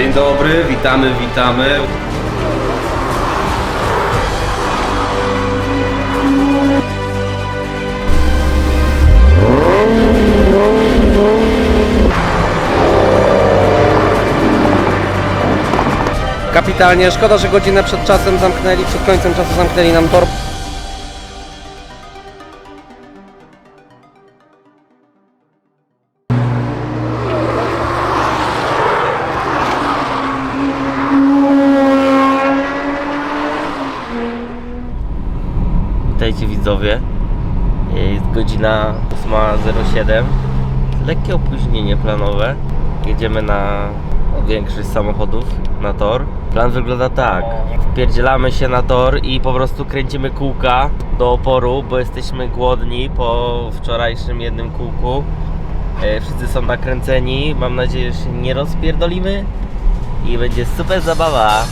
Dzień dobry, witamy, witamy. Kapitalnie, szkoda, że godzinę przed czasem zamknęli, przed końcem czasu zamknęli nam tor. 8.07. Lekkie opóźnienie planowe. Jedziemy na no, większość samochodów na tor. Plan wygląda tak. Wpierdzielamy się na tor i po prostu kręcimy kółka do oporu, bo jesteśmy głodni po wczorajszym jednym kółku. E, Wszyscy są nakręceni. Mam nadzieję, że się nie rozpierdolimy i będzie super zabawa.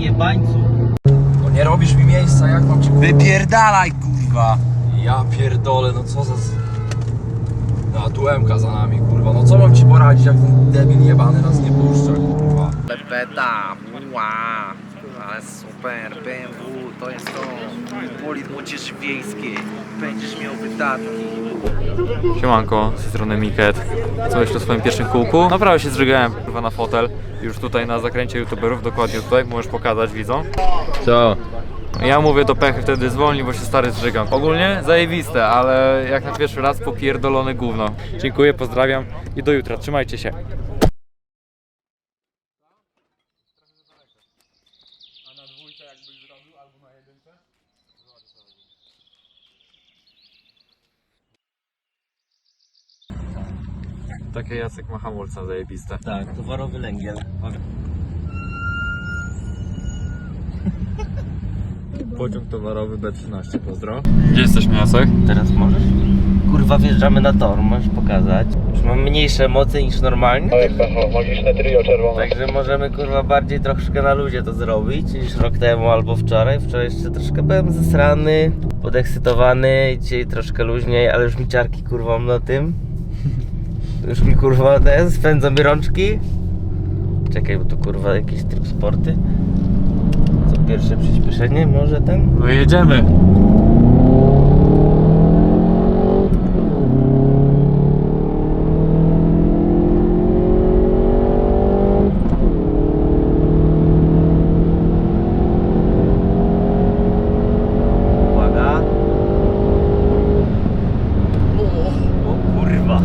Jebańcu. No nie robisz mi miejsca, jak mam ci... Wypierdalaj kurwa! Ja pierdolę, no co za... No, a tu MK za nami, kurwa. No co mam ci poradzić, jak ten debil jebany nas nie puszcza, kurwa. Pepeta, ła, ale super, BMW, to jest to, bolid młodzieży wiejskiej, będziesz miał wydatki. Siemanko, z tej strony Miket. Co jeszcze w swoim pierwszym kółku? Naprawdę się zżygałem kurwa na fotel. Już tutaj na zakręcie youtuberów, dokładnie tutaj, możesz pokazać widzom. Co? Ja mówię do pechy wtedy zwolni, bo się stary zżygam. Ogólnie zajebiste, ale jak na pierwszy raz popierdolone gówno. Dziękuję, pozdrawiam i do jutra, trzymajcie się. Takie Jacek ma hamulca zajebiste. Tak, towarowy lęgiel. Pociąg towarowy B13, pozdro. Gdzie jesteśmy Jacek? Teraz możesz? Kurwa wjeżdżamy na tor, możesz pokazać. Już mam mniejsze moce niż normalnie. Magiczne trio czerwone. Także możemy kurwa bardziej troszkę na luzie to zrobić niż rok temu albo wczoraj. Wczoraj jeszcze troszkę byłem zesrany, podekscytowany, dzisiaj troszkę luźniej, ale już mi ciarki kurwa na tym. Już mi kurwa ten, spędzą mi rączki. Czekaj, bo tu kurwa jakiś tryb sporty. Co pierwsze przyspieszenie? Może ten? No jedziemy. Uwaga. O kurwa.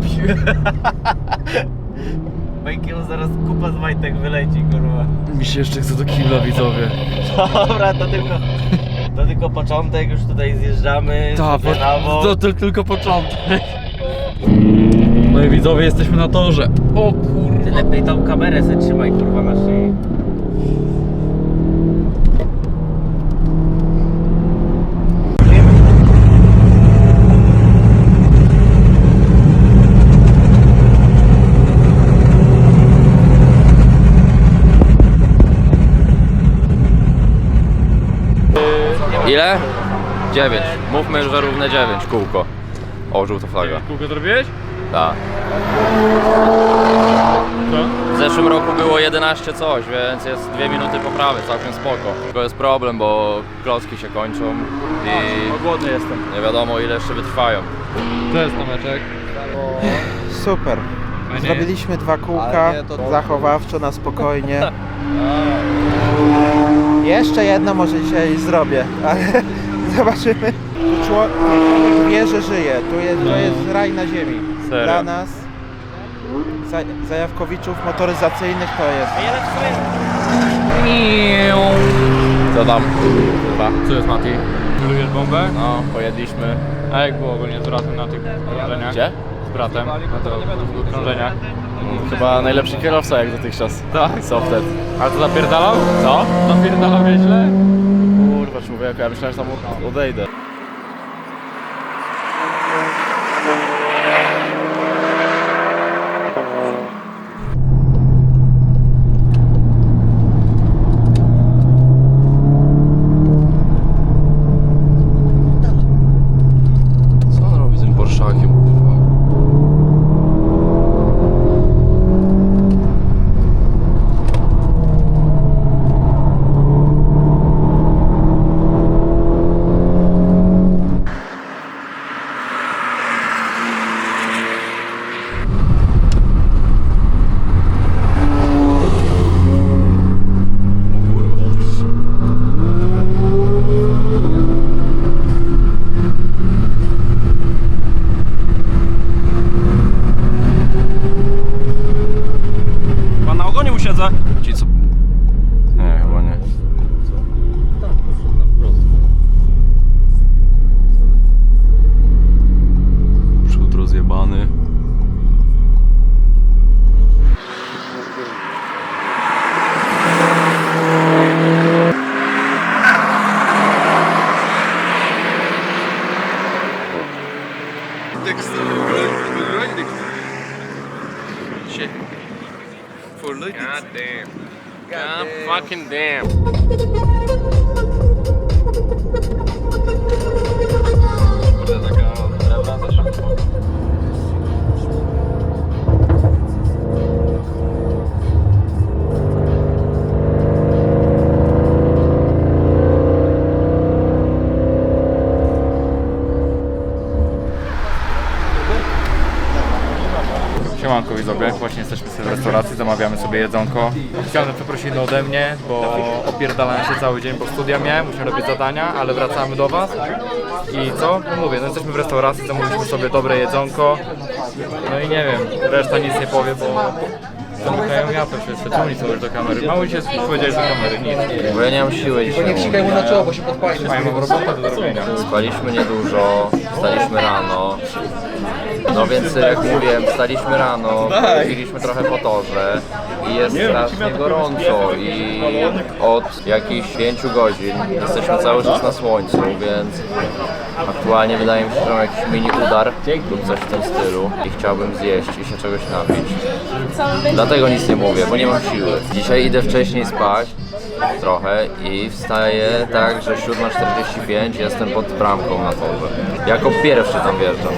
Pier... Bajkiemu zaraz kupa z majtek wyleci, kurwa. Mi się jeszcze chce do kibla widzowie. Dobra, to tylko, to tylko początek, już tutaj zjeżdżamy. Ta, bok. to, to tylko początek. No i widzowie, jesteśmy na torze. O Ty kurwa. lepiej tą kamerę se trzymaj, kurwa, na szyi. Ile? 9. Mówmy, że równe 9 kółko. O, żółta flaga. Kółko zrobiłeś? Tak. W zeszłym roku było 11 coś, więc jest 2 minuty poprawy, całkiem spoko. Tylko jest problem, bo klocki się kończą i Głodny jestem. nie wiadomo ile jeszcze wytrwają. To jest Tomeczek. Super. Zrobiliśmy dwa kółka, zachowawczo, na spokojnie. Jeszcze jedno może dzisiaj zrobię, ale zobaczymy. Tu czło- tu wie, że żyje. Tu jest, to jest raj na ziemi. Serio? Dla nas, za- zajawkowiczów motoryzacyjnych to jest. Co tam? Chyba. Co jest Mati? Lujesz bombę? No, pojedliśmy. A jak było ogólnie z bratem na tych krążeniach? Gdzie? Z bratem na tych krążeniach. Chyba najlepszy kierowca jak dotychczas. Tak? Co wtedy? A to zapierdalał? Co? Zapierdalał nieźle? Kurwa człowieku, ja myślałem, że tam odejdę. Zamawiamy sobie jedzonko. Oficjalne przeprosiny ode mnie, bo opierdalałem się cały dzień, bo studia miałem, musiałem robić zadania, ale wracamy do Was. I co? No mówię, no jesteśmy w restauracji, zamówiliśmy sobie dobre jedzonko. No i nie wiem, reszta nic nie powie, bo zamykają ja to się czemu nic mówisz do kamery? Mało się powiedziałeś do kamery, nic. Bo ja nie mam siły dzisiaj. Nie wsikaj mu na czoło, bo się podpali. Mają robotę do zrobienia. Spaliśmy niedużo, wstaliśmy rano. No więc jak mówiłem, wstaliśmy rano, chodziliśmy trochę po torze i jest strasznie gorąco i od jakichś 5 godzin jesteśmy cały czas na słońcu, więc aktualnie wydaje mi się, że mam jakiś mini udar lub coś w tym stylu i chciałbym zjeść i się czegoś napić. Dlatego nic nie mówię, bo nie mam siły. Dzisiaj idę wcześniej spać trochę i wstaję tak, że 7.45 jestem pod bramką na torze. Jako pierwszy tam wjeżdżam.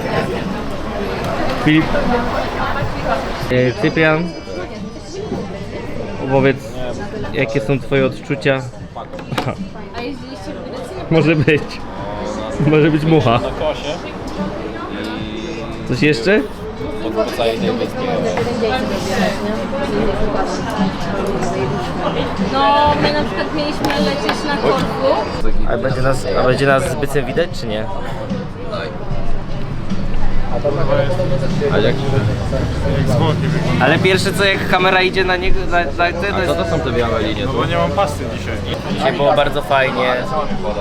Filip. E, Cyprian. Opowiedz, jakie są twoje odczucia? A jeździliście w Grecji? Może być. Może być mucha. Coś jeszcze? No, my na przykład mieliśmy lecieć na Korfu. A będzie nas, a będzie nas zbytnio widać, czy nie? A jak Ale pierwsze co jak kamera idzie na niego, na, na te, to A jest... co to są te białe linie? tu? Dzisiaj było bardzo fajnie,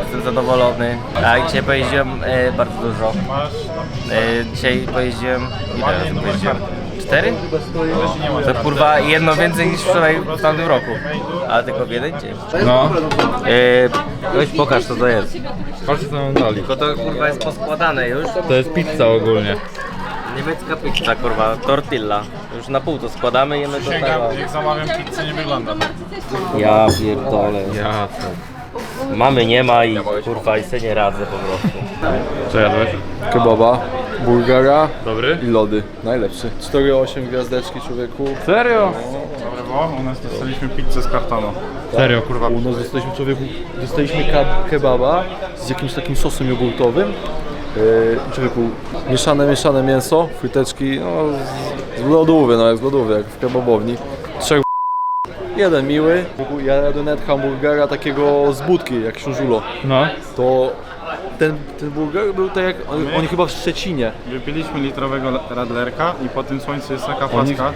jestem zadowolony. A dzisiaj pojeździłem e, bardzo dużo. E, dzisiaj pojeździłem, ile razy pojeździłem? Cztery? To kurwa jedno więcej niż wczoraj w tamtym roku. A tylko w jeden dzień. No, weź pokaż co to jest. patrzcie co nam dali. Tylko to kurwa jest poskładane już. To jest pizza ogólnie. Niemiecka pizza kurwa, tortilla. Już na pół to składamy, jemy to tak. Jak zamawiam pizzę, nie wygląda. Ja pierdolę. Ja Mamy nie ma i kurwa i se nie radzę po prostu. Co jadłeś? Kebaba, burgera Dobry? i lody. Najlepszy. 4-8 gwiazdeczki człowieku. Serio? Brawo, u nas dostaliśmy pizzę z kartonu. Serio, kurwa. U nas dostaliśmy człowieku, dostaliśmy ke- kebaba z jakimś takim sosem jogurtowym. Yy, człowieku, mieszane, mieszane mięso, fryteczki, no z- z lodówy, no jak z lodówy, jak w kebabowni. Trzech Jeden miły, ja jadłem nawet hamburgera takiego z budki, jak książulo. No. To ten, ten burger był tak jak, oni, oni chyba w Szczecinie. Wypiliśmy litrowego radlerka i po tym słońcu jest taka Oni- paska.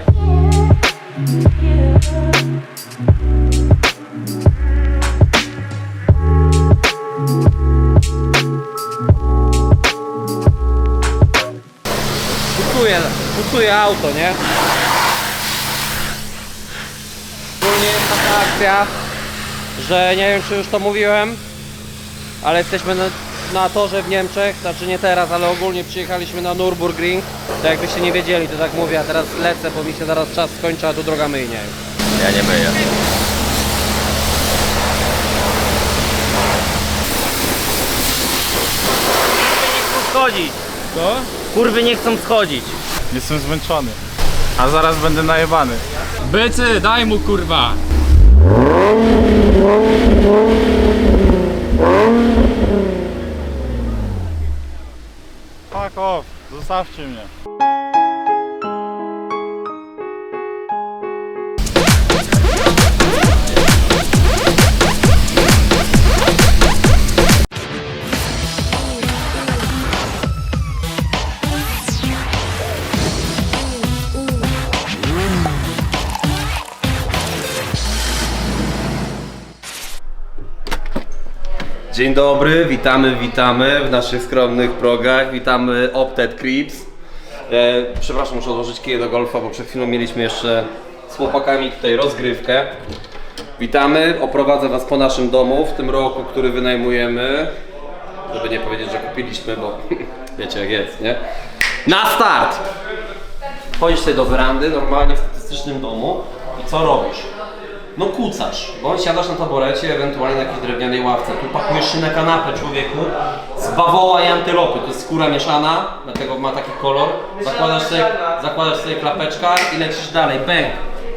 Pucuje, pucuje auto, nie? Ogólnie jest taka akcja, że nie wiem czy już to mówiłem, ale jesteśmy na, na torze w Niemczech, znaczy nie teraz, ale ogólnie przyjechaliśmy na Nürburgring. To jakbyście nie wiedzieli, to tak mówię, a teraz lecę, bo mi się zaraz czas skończy, a tu droga myjnie. Ja nie myję. Schodzić! Co? Kurwy nie chcą schodzić. Jestem zmęczony. A zaraz będę najebany. Bycy, daj mu kurwa! Off, zostawcie mnie. Dzień dobry, witamy, witamy w naszych skromnych progach, witamy Optet Crips. E, przepraszam, muszę odłożyć kije do golfa, bo przed chwilą mieliśmy jeszcze z chłopakami tutaj rozgrywkę. Witamy, oprowadzę Was po naszym domu w tym roku, który wynajmujemy. Żeby nie powiedzieć, że kupiliśmy, bo wiecie jak jest, nie? Na start! Wchodzisz sobie do werandy, normalnie w statystycznym domu i co robisz? No kucasz, bądź siadasz na taborecie, ewentualnie na jakiejś drewnianej ławce. Tu pakujesz się na kanapę człowieku z bawoła i antylopy. To jest skóra mieszana, dlatego ma taki kolor. Zakładasz sobie, zakładasz sobie klapeczka i lecisz dalej. Bęk.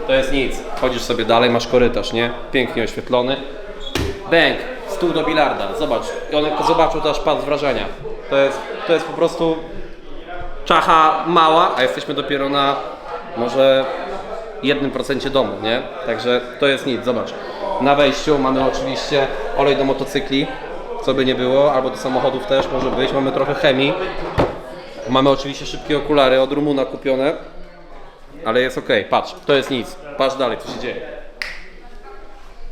To jest nic. Chodzisz sobie dalej, masz korytarz, nie? Pięknie oświetlony. Bęk. Stół do bilarda. Zobacz. I one to zobaczą, to aż padł z wrażenia. To jest, to jest po prostu czacha mała, a jesteśmy dopiero na może 1% domu, nie? Także to jest nic, zobacz. Na wejściu mamy oczywiście olej do motocykli, co by nie było, albo do samochodów też może być. Mamy trochę chemii. Mamy oczywiście szybkie okulary od Rumuna kupione, ale jest ok. Patrz, to jest nic. Patrz dalej, co się dzieje.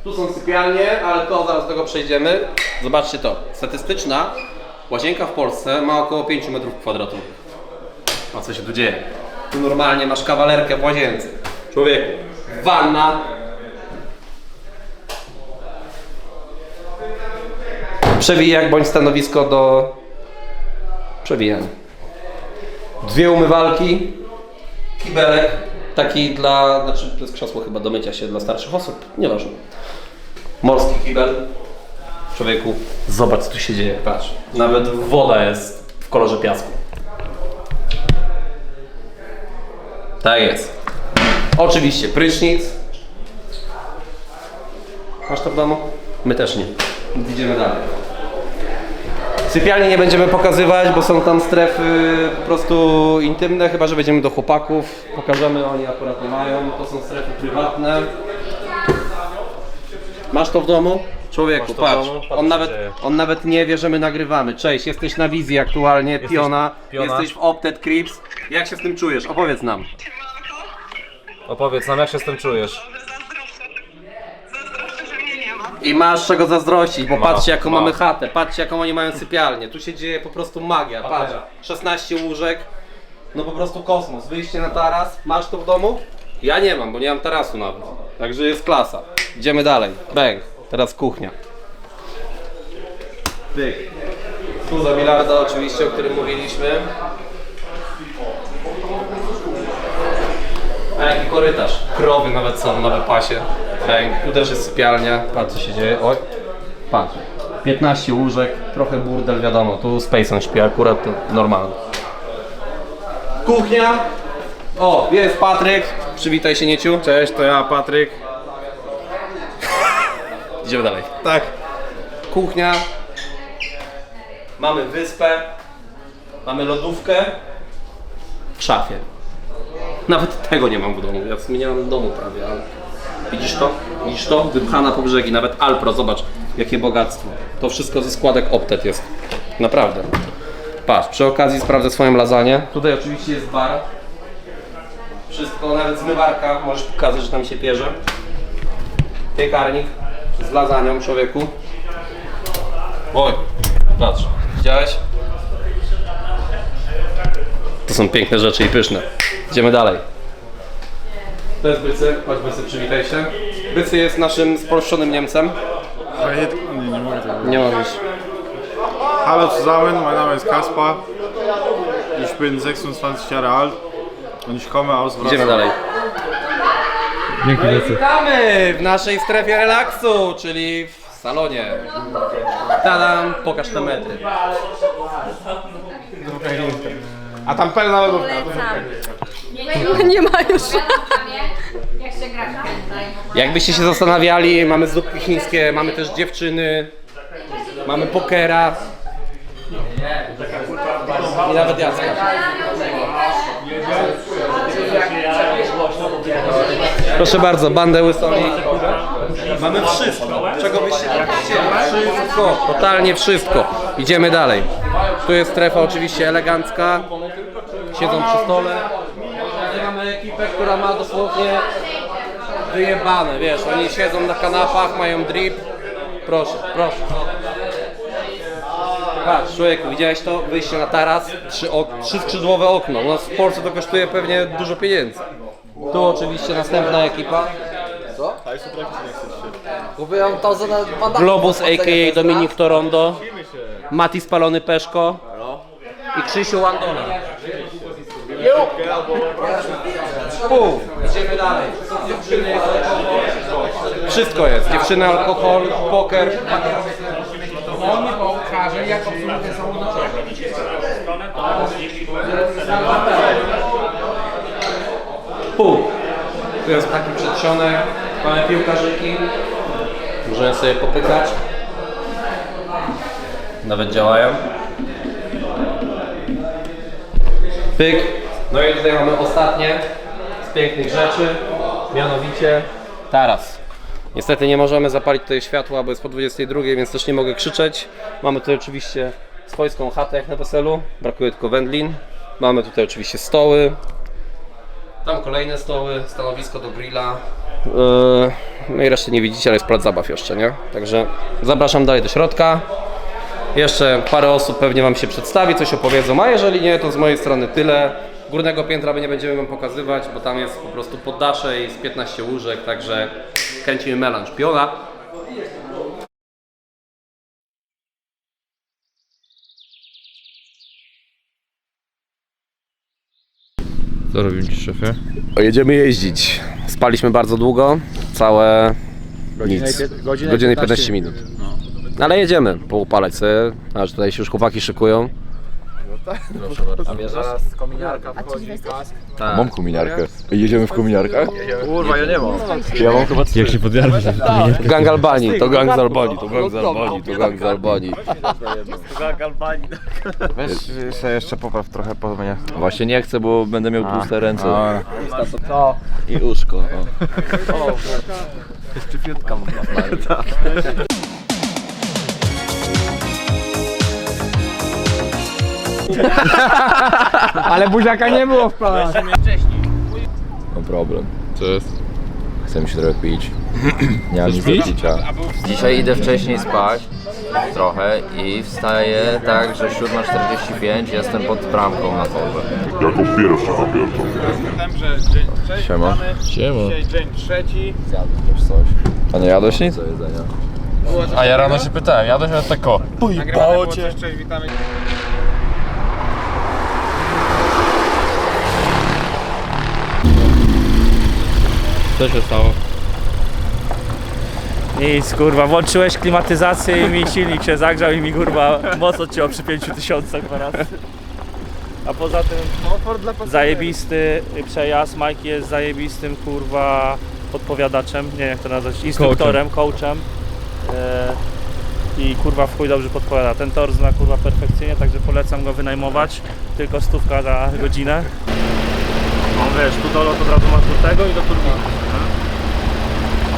Tu są sypialnie, ale to zaraz do tego przejdziemy. Zobaczcie to. Statystyczna łazienka w Polsce ma około 5 m2. A co się tu dzieje? Tu normalnie masz kawalerkę w łazience. Człowieku, wanna. Przewijak bądź stanowisko do przewijania. Dwie umywalki, kibelek, taki dla, znaczy to jest krzesło chyba do mycia się dla starszych osób, nieważne. Morski kibel. Człowieku, zobacz co tu się dzieje, patrz. Nawet woda jest w kolorze piasku. Tak jest. Oczywiście prysznic. Masz to w domu? My też nie. Idziemy dalej. Sypialni nie będziemy pokazywać, bo są tam strefy po prostu intymne, chyba że będziemy do chłopaków. Pokażemy, oni akurat nie mają. To są strefy prywatne. Masz to w domu? Człowieku, Masz to w patrz. domu? Patrz, on, co nawet, dzieje. on nawet nie wie, że my nagrywamy. Cześć, jesteś na wizji aktualnie, Piona. Piona. Jesteś w Optet Crips. Jak się z tym czujesz? Opowiedz nam. Opowiedz nam, jak się z tym czujesz. I masz czego zazdrościć, bo Ma, patrzcie jaką ma. mamy chatę, patrzcie jaką oni mają sypialnię. Tu się dzieje po prostu magia, patrz. 16 łóżek, no po prostu kosmos. Wyjście na taras, masz to w domu? Ja nie mam, bo nie mam tarasu nawet. Także jest klasa. Idziemy dalej. Bang. Teraz kuchnia. Pyk. Tu za bilarda oczywiście, o którym mówiliśmy. Jaki korytarz? Krowy nawet są na wypasie. Tu też jest sypialnia. Patrz co się dzieje. Oj. Patrz. 15 łóżek, trochę burdel, wiadomo. Tu Spaceon śpi akurat, to normalne. Kuchnia. O, jest Patryk. Przywitaj się Nieciu. Cześć, to ja Patryk. Idziemy dalej. Tak. Kuchnia. Mamy wyspę. Mamy lodówkę. W szafie. Nawet tego nie mam w domu. Ja w mam domu prawie, ale... Widzisz to? Widzisz to? Wypchana po brzegi. Nawet Alpro, zobacz jakie bogactwo. To wszystko ze składek Optet jest. Naprawdę. Patrz, przy okazji sprawdzę swoją lasagne. Tutaj oczywiście jest bar. Wszystko, nawet zmywarka. Możesz pokazać, że tam się pierze. Piekarnik z lasagną człowieku. Oj, patrz, widziałeś? To są piękne rzeczy i pyszne. Idziemy dalej. To jest Bycy, chodź Bycy, przywitaj się. Bycy jest naszym spolszczonym Niemcem. Nie, nie mogę tego. Nie być. Hallo zusammen, mein Name ist Kaspar. Ich bin 26 Jahre alt und ich komme aus Idziemy Wrocław. dalej. Dzięki Witamy w naszej strefie relaksu, czyli w salonie. Tadam, pokaż te metry. A tam pełna lodówka. Nie ma już. Jak się gra Jakbyście się zastanawiali, mamy zupki chińskie, mamy też dziewczyny, mamy pokera i nawet Jacka. Proszę bardzo, bandę łysoli. Mamy wszystko, czego byście chcieli. Wszystko, totalnie wszystko. Idziemy dalej. Tu jest strefa oczywiście elegancka. Siedzą przy stole. Która ma dosłownie wyjebane, wiesz, oni siedzą na kanapach, mają drip. Proszę, proszę. Patrz, człowieku, widziałeś to? Wyjście na taras, trzy, ok trzy skrzydłowe okno. U nas w Polsce to kosztuje pewnie dużo pieniędzy. Tu oczywiście następna ekipa. Kupiłem to za Globus a.k.a. Dominik Torondo, Mati Spalony Peszko i Krzysiu Wandola. Pół. Idziemy dalej. Są dziewczyny, Wszystko jest. Dziewczyny, alkohol, poker. On mi pokaże, jak samochód na Pół. Tu jest taki przedsionek. Mamy piłkarzyki. Możemy sobie popykać. Nawet działają. Pyk. No i tutaj mamy ostatnie pięknych rzeczy. Mianowicie taras. Niestety nie możemy zapalić tutaj światła, bo jest po 22, więc też nie mogę krzyczeć. Mamy tutaj oczywiście swojską chatę jak na weselu. Brakuje tylko wędlin. Mamy tutaj oczywiście stoły, tam kolejne stoły, stanowisko do grilla. Yy, No i reszty nie widzicie, ale jest plac zabaw jeszcze, nie? Także zapraszam dalej do środka. Jeszcze parę osób pewnie Wam się przedstawi, coś opowiedzą, a jeżeli nie, to z mojej strony tyle. Górnego piętra my nie będziemy Wam pokazywać, bo tam jest po prostu poddasze i z 15 łóżek, także kręcimy melanż. Piona. Co robimy szefie? Jedziemy jeździć. Spaliśmy bardzo długo, całe nic. godzinę, Godzinę i 15 minut. No, Ale jedziemy, poupalać sobie, aż tutaj się już chłopaki szykują. Zaraz kominiarka wchodzi. Tak. Mam kominiarkę. Jedziemy w kominiarkach? Kurwa, ja nie mam. Ja mam chyba Jak się podjarmy się Gang Albanii, to gang z Albanii, to gang z Albanii, to gang z Albanii. Weź sobie jeszcze popraw trochę po mnie. Właśnie nie chcę, bo będę miał tłuste ręce. To. I uszko. O. Ale buziaka nie było w planach. Mam problem. Co jest? Chcę mi się trochę pić. Nie mam nic do picia. Dzisiaj idę wcześniej spać trochę i wstaję tak, że 7.45 jestem pod bramką na torze. Siema. Siema. Zjadłem też coś. A nie jadłeś nic? Do jedzenia. A ja rano się pytałem, jadłeś na tako. Pojebało cię. Co się stało? Nic, kurwa, włączyłeś klimatyzację i mi silnik się zagrzał i mi kurwa moc odcięło przy 5000 dwa razy. A poza tym zajebisty przejazd, Mike jest zajebistym kurwa podpowiadaczem, nie wiem jak to nazwać, instruktorem, coachem. E, I kurwa w chuj dobrze podpowiada. Ten tor zna kurwa perfekcyjnie, także polecam go wynajmować. Tylko stówka za godzinę. No wiesz, tu dolot od razu masz do tego i do turbiny.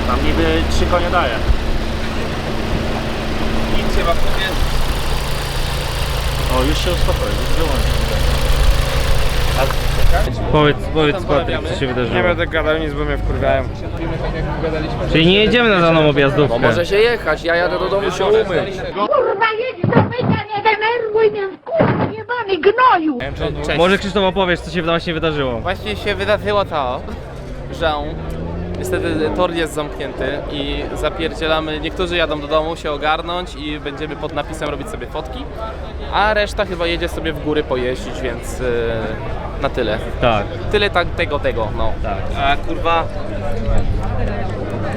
Tam niby trzy konie daje. Nic chyba powie. O, już się uspokoi, już wyłączy. Powiedz, powiedz Patryk, co się wydarzyło. Nie będę gadał nic, bo mnie wkurwiają. Czyli nie jedziemy na daną objazdówkę. Bo może się jechać, ja jadę do domu się umyć. Kurwa, jedź do mycia, nie denerwuj mnie, kurwa, jebany gnoju! Może Krzysztof opowiesz, co się właśnie wydarzyło. Właśnie się wydarzyło to, że niestety tor jest zamknięty i zapierdzielamy, niektórzy jadą do domu się ogarnąć i będziemy pod napisem robić sobie fotki, a reszta chyba jedzie sobie w góry pojeździć, więc yy, na tyle. Tak. Tyle tak, tego, tego, no. A kurwa,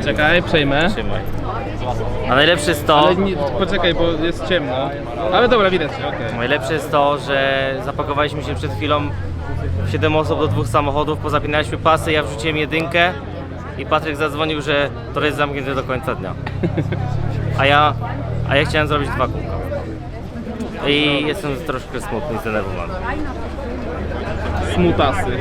Czekaj, przejmę. a najlepsze jest to, poczekaj, bo jest ciemno. Ale dobra, widać się, okej. najlepsze jest to, że zapakowaliśmy się przed chwilą 7 osób do dwóch samochodów, pozapinaliśmy pasy, ja wrzuciłem jedynkę i Patryk zadzwonił, że tor jest zamknięty do końca dnia. A ja, a ja chciałem zrobić dwa kółka. I jestem troszkę smutny i zdenerwowany. Smutasy.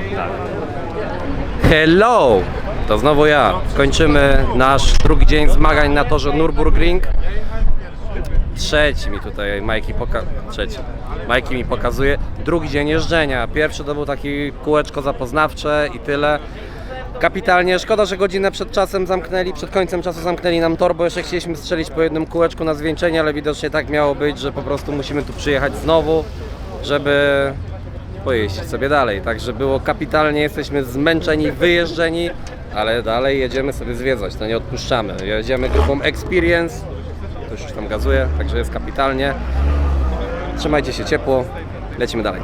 Hello! To znowu ja. Kończymy nasz drugi dzień zmagań na torze Nürburgring. Trzeci mi tutaj Majki poka... Trzeci. Majki mi pokazuje. Drugi dzień jeżdżenia. Pierwszy to był taki kółeczko zapoznawcze i tyle. Kapitalnie. Szkoda, że godzinę przed czasem zamknęli, przed końcem czasu zamknęli nam tor, bo jeszcze chcieliśmy strzelić po jednym kółeczku na zwieńczenie, ale widocznie tak miało być, że po prostu musimy tu przyjechać znowu, żeby pojeździć sobie dalej. Także było kapitalnie, jesteśmy zmęczeni, wyjeżdżeni, ale dalej jedziemy sobie zwiedzać, to nie odpuszczamy. Jedziemy grupą Experience, to już tam gazuje, także jest kapitalnie. Trzymajcie się ciepło, lecimy dalej.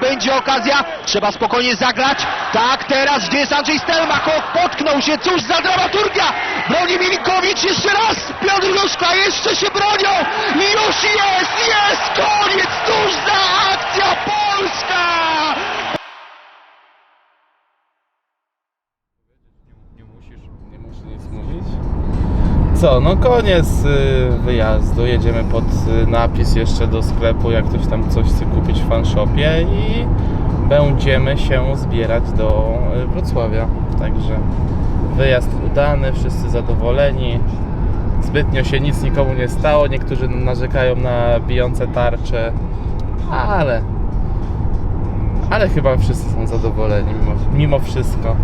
Będzie okazja, trzeba spokojnie zagrać. Tak, teraz gdzie jest Andrzej Stelmach? O, potknął się, cóż za dramaturgia! Broni Milinkowicz jeszcze raz! Piotr Juszka jeszcze się bronią! Już jest, jest koniec! Cóż za akcja Polska! Nie muszę nic mówić. Co, no koniec y, wyjazdu. Jedziemy pod y, napis jeszcze do sklepu, jak ktoś tam coś chce kupić w fanshopie i będziemy się zbierać do y, Wrocławia. Także wyjazd udany, wszyscy zadowoleni. Zbytnio się nic nikomu nie stało. Niektórzy narzekają na bijące tarcze, ale ale chyba wszyscy są zadowoleni mimo, mimo wszystko.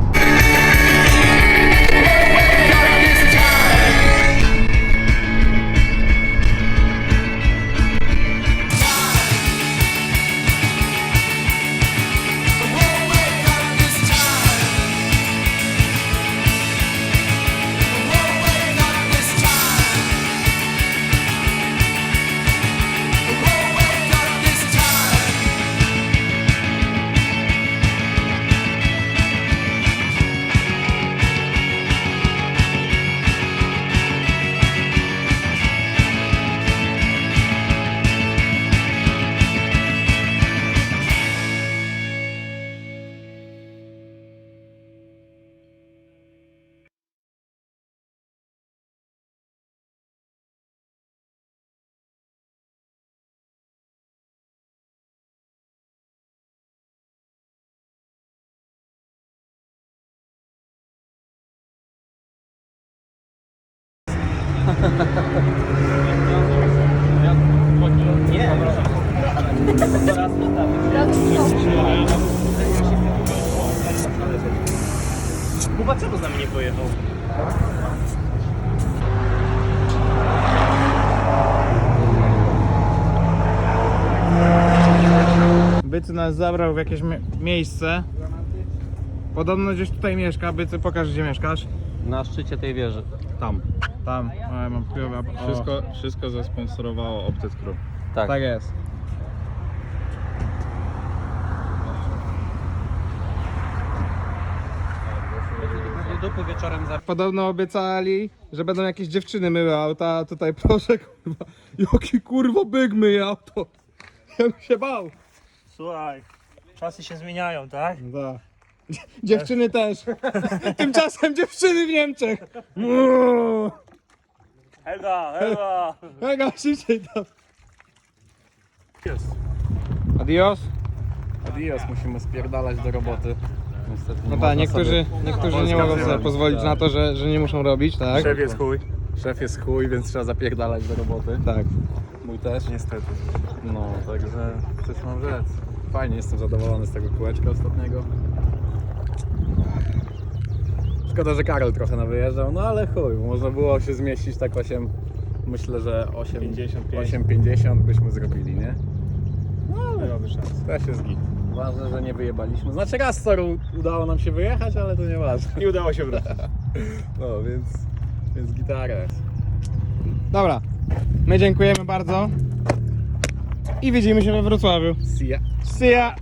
Kuba, czemu z nami nie pojechał? Bycy nas zabrał w jakieś mie- miejsce. Podobno gdzieś tutaj mieszka. Bycy, pokaż gdzie mieszkasz. Na szczycie tej wieży. Tam. Tam. Mam o. Wszystko, wszystko zasponsorowało Optet Crew. Tak. Tak jest. Dupy wieczorem za... Podobno obiecali, że będą jakieś dziewczyny myły auta, a tutaj proszę kurwa. Jaki kurwa byk myje auto. Ja bym się bał. Słuchaj, czasy się zmieniają, tak? Da. Dziewczyny też. Tymczasem dziewczyny w Niemczech. Uuu. Helga, Helga! Mega szybciej tam. Adios. Adios, musimy spierdalać do roboty. Niestety nie No można tak, niektórzy, niektórzy nie mogą sobie pozwolić na to, że, że nie muszą robić, tak? Szef jest chuj. Szef jest chuj, więc trzeba zapierdalać do roboty. Tak. Mój też. Niestety. No, także coś mam rzec. Fajnie, jestem zadowolony z tego kółeczka ostatniego. Szkoda, że Karol trochę na wyjeżdżał, no ale chuj, można było się zmieścić tak 8, myślę, że 8, 55. 8,50 byśmy zrobili, nie? Byłoby szans. Też jest git. Ważne, że nie wyjebaliśmy. Znaczy raz co udało nam się wyjechać, ale to nie ważne. Nie udało się wrócić. No, więc, więc gitara jest. Dobra. My dziękujemy bardzo. I widzimy się we Wrocławiu. See ya. See ya.